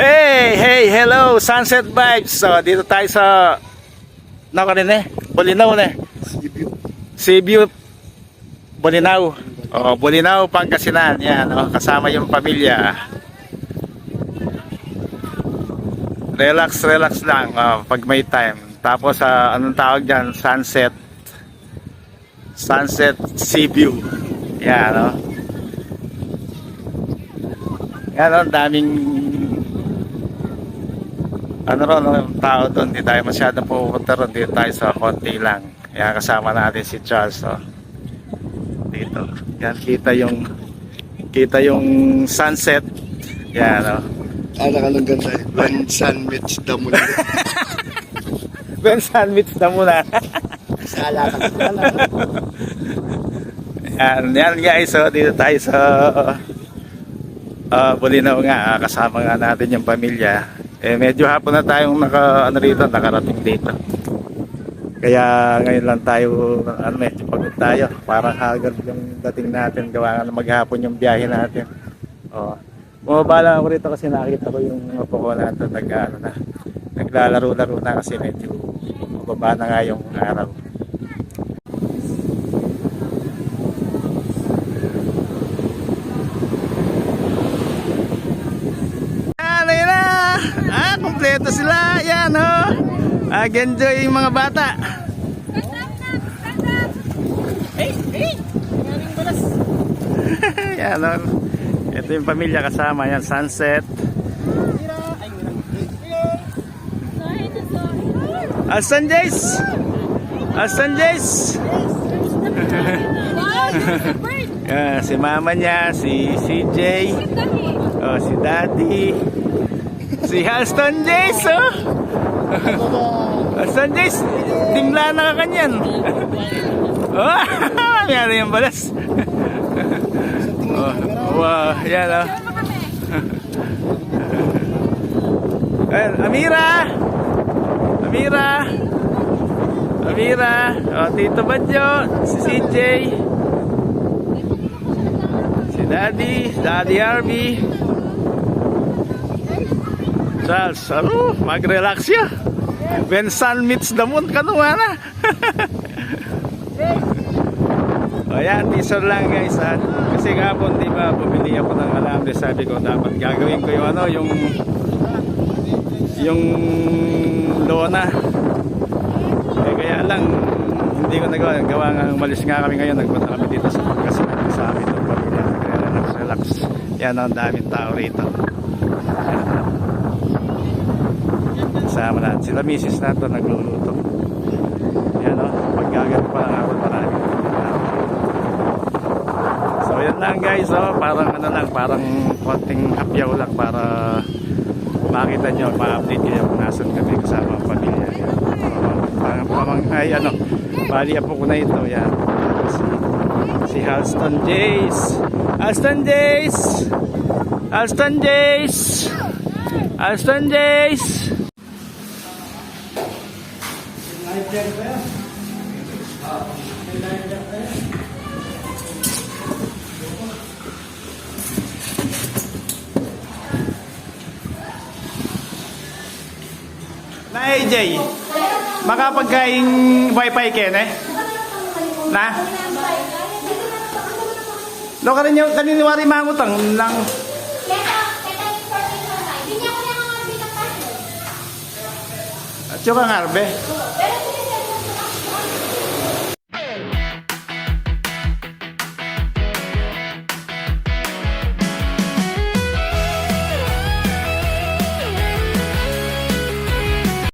Hey, hey, hello, Sunset Vibes. So, dito tayo sa Nako rin eh, Bolinaw na eh. Cebu Bolinaw. Oh, Bolinaw, Pangasinan. Yan, oh, kasama yung pamilya. Relax, relax lang oh, pag may time. Tapos, sa anong tawag dyan? Sunset. Sunset Cebu. Yan, oh. Yan, oh, daming ano ron, yung tao doon, hindi tayo masyadong pupunta ron, dito tayo sa konti lang. Kaya kasama natin si Charles, oh. Dito. Yan, kita yung kita yung sunset. Yan, oh. Ano ka lang ganda eh. When sun meets the moon. When sun meets na muna. Sala ka yan, yan guys, oh, dito tayo sa uh, Bulinaw nga, ah, kasama nga natin yung pamilya. Eh, medyo hapon na tayong naka, ano rito, nakarating dito. Kaya ngayon lang tayo, ano, medyo pagod tayo. Parang agad yung dating natin, gawa na maghapon yung biyahe natin. Oh. Bumaba lang ako rito kasi nakita ko yung mga poko natin nag, ano na, naglalaro-laro na kasi medyo mababa na nga yung araw. Ano yun na? Ah, kompleto sila. Yan, oh. Ag-enjoy yung mga bata. Yan, oh. Ito yung pamilya kasama. Yan, sunset. Alsan Jace! Alsan Jace! Yan, si mama niya, si CJ, oh, si Daddy, si Halston Jace, oh! Halston Jace, tingla na ka kanyan. oh, mayroon yung balas. oh, wow, yan, oh. Ayan, Amira! Amira! Amira! Oh, Tito Badyo, si CJ, si Daddy, Daddy Harvey. Charles, ano, mag-relax siya. When sun meets the moon, kanuha na. o yan, teaser lang guys. Ha? Kasi kapon, di ba, bumili ako ng alambre. Sabi ko, dapat gagawin ko yung ano, yung yung lona. Eh, kaya lang, hindi ko nagawa. Gawa nga, umalis nga kami ngayon. Nagpunta kami dito sa Pangasinan sa amin. Kaya relax, relax. Yan ang daming tao rito. Kasama natin. Sila misis nato nagluluto. Yan o. Pagkagan pa lang ako marami. So yan lang guys. Oh. Parang ano lang. Parang konting hapyaw lang para makita nyo. Ma-update kayo kung nasan kami kasama ang pamilya. Yan. Oh, parang pamang ay ano. Bali po ko na ito. Yan. Si, si Halston Jace. Halston Jace! Alston Jace! Alston Jace! Na AJ, makapagkaing wifi ken eh? Na? Lo ka rin yung kaniniwari mangutang lang at yung ang arbe. Pero